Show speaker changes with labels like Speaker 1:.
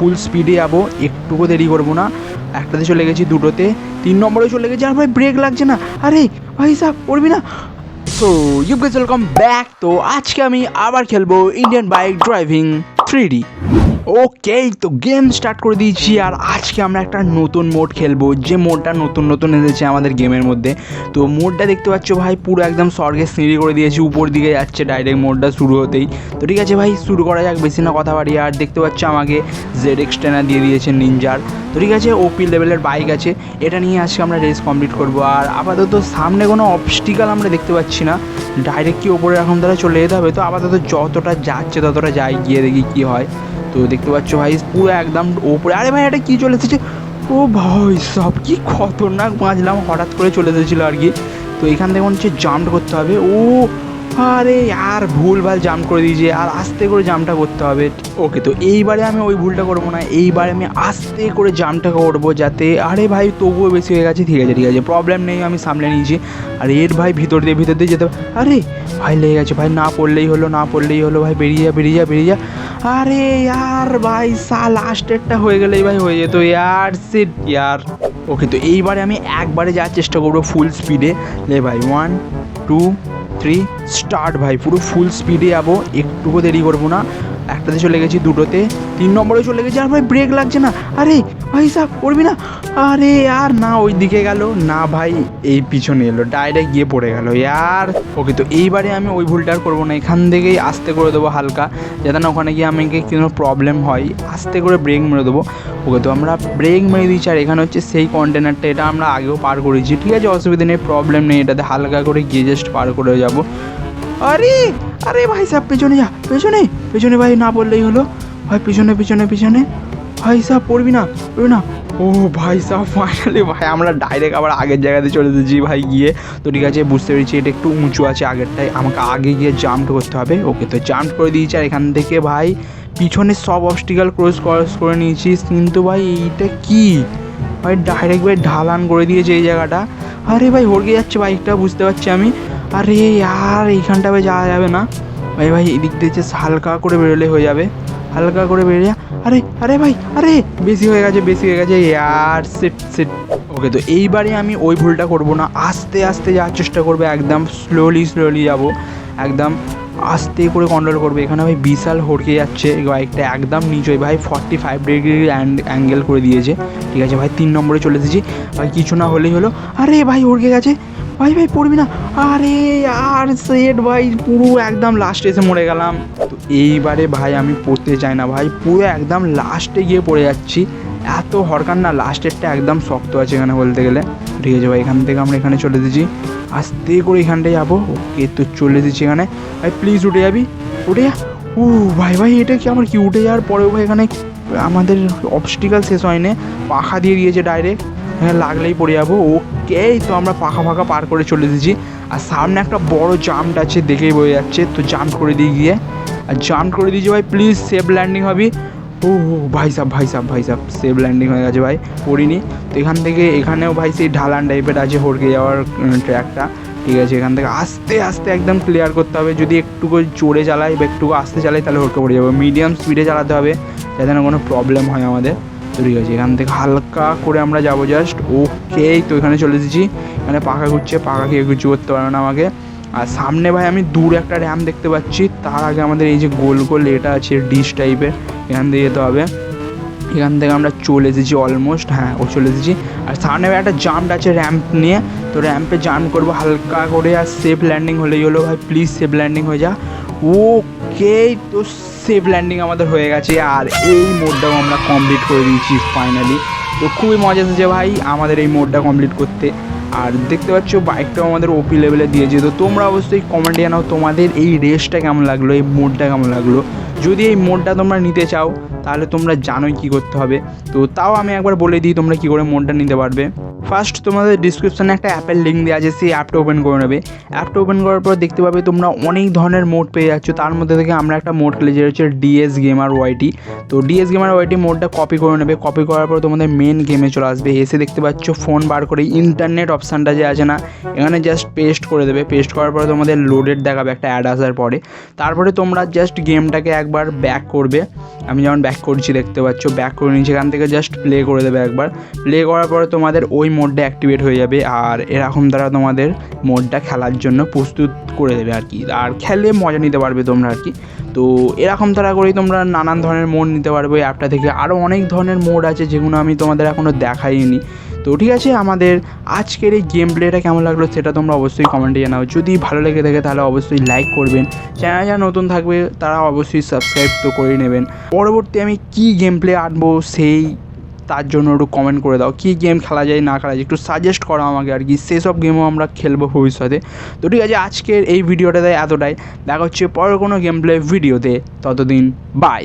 Speaker 1: ফুল স্পিডে যাব, একটুকু দেরি করব না। একটাতে চলে গেছি দুটোতে, তিন নম্বরে চলে গেছি, আর ভাই ব্রেক লাগছে না। আরে, ভাই সাহ পড়বি না? সো ইউ ওয়েলকাম ব্যাক তো আজকে আমি আবার খেলব Indian bike driving three D okay তো গেম স্টার্ট করে দিয়েছি আর আজকে আমরা একটা নতুন মোড খেলব। যে মোডটা নতুন নতুন এসেছে আমাদের গেমের মধ্যে। তো মোডটা দেখতে পাচ্ছ ভাই, পুরো একদম স্বর্গে সিঁড়ি করে দিয়েছি, উপর দিকে যাচ্ছে ডাইরেক্ট মোডটা শুরু হতেই। তো ঠিক আছে ভাই, শুরু করা যাক, বেশি না কথা বাড়ি আর দেখতে পাচ্ছ আমাকে জেড এক্সটেনা দিয়ে দিয়েছে নিনজার তো ঠিক আছে ওপি লেভেলের বাইক আছে। এটা নিয়ে আজকে আমরা রেস কমপ্লিট করব। আর আপাতত সামনে কোনো অবস্টিকাল আমরা দেখতে পাচ্ছি না। ডাইরেক্ট কি ওপরে এখন তারা চলে যেতে হবে? তো আপাতত যতটা যাচ্ছে ততটা যাই গিয়ে দেখি কী হয়। তো দেখতে পাচ্ছ ভাই, পুরো একদম ওপরে। আরে ভাই, এটা কী চলে এসেছে? ও ভাই সব, কি খতরনাক বাঁচলাম হঠাৎ করে চলে এসেছিল আর কি। তো এখান থেকে মনে হচ্ছে জাম্প করতে হবে। ও আরে আর ভুল ভালো জাম্প করে দিয়েছে, আর আস্তে করে জাম্পটা করতে হবে। ওকে, তো এইবারে আমি ওই ভুলটা করব না, এইবারে আমি আস্তে করে জাম্পটা করব যাতে, আরে ভাই, তবুও বেশি হয়ে গেছে, ঠিক আছে ঠিক আছে প্রবলেম নেই, আমি সামলে নিয়েছি। আর এর ভাই ভিতর দিয়ে ভিতর দিয়ে যেতে। আরে ভাই লেগে গেছে, ভাই, না পড়লেই হলো, না পড়লেই হলো, ভাই, বেরিয়ে যা বেরিয়ে যা বেরিয়ে যা। আরে আর ভাই সা লাস্টেরটা হয়ে গেলেই ভাই হয়ে যেত, ইয়ার সিট ইয়ার। ওকে, তো এইবারে আমি একবারে যাওয়ার চেষ্টা করব ফুল স্পিডে লে ভাই ওয়ান টু থ্রি স্টার্ট ভাই পুরো ফুল স্পিডে যাব একটুও দেরি করব না। একটাতে চলে গেছি, দুটোতে। তিন নম্বরে চলে গেছি, আর ভাই ব্রেক লাগছে না। আরে, ভাই সাহ পড়বি না? আরে, আর না ওই দিকে গেল। না ভাই, এই পিছনে এলো ডাইরেক্ট গিয়ে পড়ে গেল। ইয়ার, ওকে তো এইবারে আমি ওই ভুলটা আর করব না। এখান থেকেই আস্তে করে দেবো হালকা, যাতে না ওখানে গিয়ে আমাকে কোনো প্রবলেম হয়। আস্তে করে ব্রেক মেরে দেবো। ওকে তো আমরা ব্রেক মেরে দিচ্ছি আর এখানে হচ্ছে সেই কন্টেনারটা এটা আমরা আগেও পার করেছি। ঠিক আছে, অসুবিধা নেই প্রবলেম নেই, এটাতে হালকা করে গিয়ে জাস্ট পার করে যাব। আরে! আরে ভাই সাহেব, পেছনে যা, পেছনে পেছনে ভাই, না বললেই হলো। ভাই, পিছনে পিছনে পিছনে। ভাই সাহেব, পড়বি না পড়বি না। ও ভাই সাহেব ফাইনালি ভাই, আমরা ডাইরেক্ট আবার আগের জায়গাতে চলে এসেছি ভাই, গিয়ে। তো ঠিক আছে, বুঝতে পেরেছি, এটা একটু উঁচু আছে আগেরটাই আমাকে আগে গিয়ে জাম্প করতে হবে। ওকে তো জাম্প করে দিয়েছি, আর এখান থেকে ভাই, পিছনে সব অবস্টিকাল ক্রস ক্রস করে নিয়েছিস। কিন্তু ভাই, এইটা কি? ভাই ডাইরেক্ট ভাই, ঢালান করে দিয়েছে এই জায়গাটা। আরে ভাই, হড়কে যাচ্ছে বাইকটা বুঝতে পারছি আমি। আরে আর এইখানটা যাওয়া যাবে না। ভাই ভাই, এদিক দিয়ে যে হালকা করে বেরোলে হয়ে যাবে। হালকা করে বেরিয়ে, আরে আরে ভাই, আরে, বেশি হয়ে গেছে, বেশি হয়ে গেছে আর সেট সেট ওকে তো এইবারে আমি ওই ভুলটা করব না। আস্তে আস্তে যাওয়ার চেষ্টা করব, একদম স্লোলি স্লোলি যাব। একদম আস্তে করে কন্ট্রোল করবে। এখানে ভাই বিশাল হড়কে যাচ্ছে, বাইকটা একদম নিচে ভাই ফর্টি ফাইভ ডিগ্রি অ্যাঙ্গেল করে দিয়েছে। ঠিক আছে, ভাই, তিন নম্বরে চলে এসেছি। ভাই, কিছু না হলেই হলো, আরে ভাই, হড়কে গেছে। ভাই ভাই, পড়বি না। আরে আর সেট ভাই, পুরো একদম লাস্টে এসে মরে গেলাম। তো এইবারে ভাই, আমি পড়তে চাই না, ভাই, পুরো একদম লাস্টে গিয়ে পড়ে যাচ্ছি। এত হরকার না লাস্টেরটা একদম শক্ত আছে এখানে বলতে গেলে। ঠিক আছে, ভাই, এখান থেকে আমরা এখানে চলে এসেছি। আস্তে করে এখানটায় যাব। ওকে তো চলে এসেছি এখানে। ভাই প্লিজ উঠে যাবি? উঠে যা। ও ভাই ভাই, এটা কি আমার কি উঠে যাওয়ার পরেও ভাই এখানে আমাদের অবস্টিকাল শেষ হয়নি। পাখা দিয়ে দিয়েছে ডাইরেক্ট হ্যাঁ লাগলেই পড়ে যাব। ওকে তো আমরা পাখা ফাঁকা পার করে চলে এসেছি। আর সামনে একটা বড় জাম্প আছে, দেখেই বোঝা যাচ্ছে। তো জাম্প করে দিয়ে গিয়ে। আর জাম্প করে দিয়েছি ভাই প্লিজ সেফ ল্যান্ডিং হবি। ও, ভাই সাহ ভাই সাহ ভাই সাহ সেফ ল্যান্ডিং হয়ে গেছে ভাই, পড়িনি। তো এখান থেকে, এখানেও ভাই সেই ঢালান টাইপের আছে হড়কে যাওয়ার ট্র্যাকটা ঠিক আছে, এখান থেকে আস্তে আস্তে একদম ক্লিয়ার করতে হবে। যদি একটু জোরে চালাই বা একটু আস্তে চালাই, তাহলে হড়কে পড়ে যাবে। মিডিয়াম স্পিডে চালাতে হবে, যাতে না কোনো প্রবলেম হয় আমাদের। তো ঠিক আছে, এখান থেকে হালকা করে আমরা যাব জাস্ট ওকে তো এখানে চলে এসেছি। এখানে পাখা ঘুরছে, পাখা খেয়ে কিছু করতে পারবে না আমাকে। আর সামনে ভাই আমি দূর একটা র্যাম দেখতে পাচ্ছি। তার আগে আমাদের এই যে গোল গোল এটা আছে ডিশ টাইপের এখান দিয়ে যেতে হবে। এখান থেকে আমরা চলে এসেছি অলমোস্ট হ্যাঁ ও চলে এসেছি। আর সামনে ভাই একটা জাম্প আছে র্যাম্প নিয়ে। তো র্যাম্পে জাম্প করব, হালকা করে আর সেফ ল্যান্ডিং হলেই হলো ভাই প্লিজ সেফ ল্যান্ডিং হয়ে যা। ওকে তো সেফ ল্যান্ডিং আমাদের হয়ে গেছে। আর এই মোডটাও আমরা কমপ্লিট করে দিয়েছি ফাইনালি তো খুবই মজা এসেছে ভাই, আমাদের এই মোডটা কমপ্লিট করতে। আর দেখতে পাচ্ছ বাইকটাও আমাদের ওপি লেভেলে দিয়েছে। তো তোমরা অবশ্যই কমেন্টে জানাও তোমাদের এই রেসটা কেমন লাগল, এই মুডটা কেমন লাগল। যদি এই মোডটা তোমরা নিতে চাও, তাহলে তোমরা জানোই কী করতে হবে। তো তাও আমি একবার বলে দিই তোমরা কী করে মোডটা নিতে পারবে। ফার্স্ট তোমাদের ডিসক্রিপশানে একটা অ্যাপের লিঙ্ক দেওয়া আছে, সেই অ্যাপটা ওপেন করে নেবে। অ্যাপটা ওপেন করার পর দেখতে পাবে তোমরা অনেক ধরনের মোড পেয়ে যাচ্ছ। তার মধ্যে থেকে আমরা একটা মোড খেলে যেটা হচ্ছে ডিএস গেমার ওয়াইটি তো ডিএস গেমার ওয়াইটি মোডটা কপি করে নেবে। কপি করার পর তোমাদের মেন গেমে চলে আসবে। এসে দেখতে পাচ্ছ ফোন বার করে ইন্টারনেট অপশানটা যে আছে না, এখানে জাস্ট পেস্ট করে দেবে। পেস্ট করার পর তোমাদের লোডেড দেখাবে একটা অ্যাড আসার পরে। তারপরে তোমরা জাস্ট গেমটাকে একবার একবার ব্যাক করবে। আমি যেমন ব্যাক করছি দেখতে পাচ্ছ ব্যাক করে নিয়েছি এখান থেকে জাস্ট প্লে করে দেবে একবার। প্লে করার পরে তোমাদের ওই মোডটা অ্যাক্টিভেট হয়ে যাবে আর এরকম দ্বারা তোমাদের মোডটা খেলার জন্য প্রস্তুত করে দেবে আর কি। আর খেলে মজা নিতে পারবে তোমরা আর কি। তো এরকম তারা করেই তোমরা নানান ধরনের মোড নিতে পারবে। ওই অ্যাপটা থেকে আরও অনেক ধরনের মোড আছে যেগুলো আমি তোমাদের এখনও দেখাইনি। তো ঠিক আছে, আমাদের আজকের এই গেম প্লেটা কেমন লাগল সেটা তোমরা অবশ্যই কমেন্টে জানাও। যদি ভালো লেগে থাকে তাহলে অবশ্যই লাইক করবেন। চ্যানেল যারা নতুন থাকবে তারা অবশ্যই সাবস্ক্রাইব তো করে নেবেন। পরবর্তী আমি কী গেম প্লে আনব সেই তার জন্য একটু কমেন্ট করে দাও। কী গেম খেলা যায়, না খেলা যায়, একটু সাজেস্ট করো আমাকে আর কি। সেসব গেমও আমরা খেলব ভবিষ্যতে। তো ঠিক আছে, আজকের এই ভিডিওটাতে এতটাই। দেখা হচ্ছে পরের কোনো গেম প্লে ভিডিওতে ততদিন বাই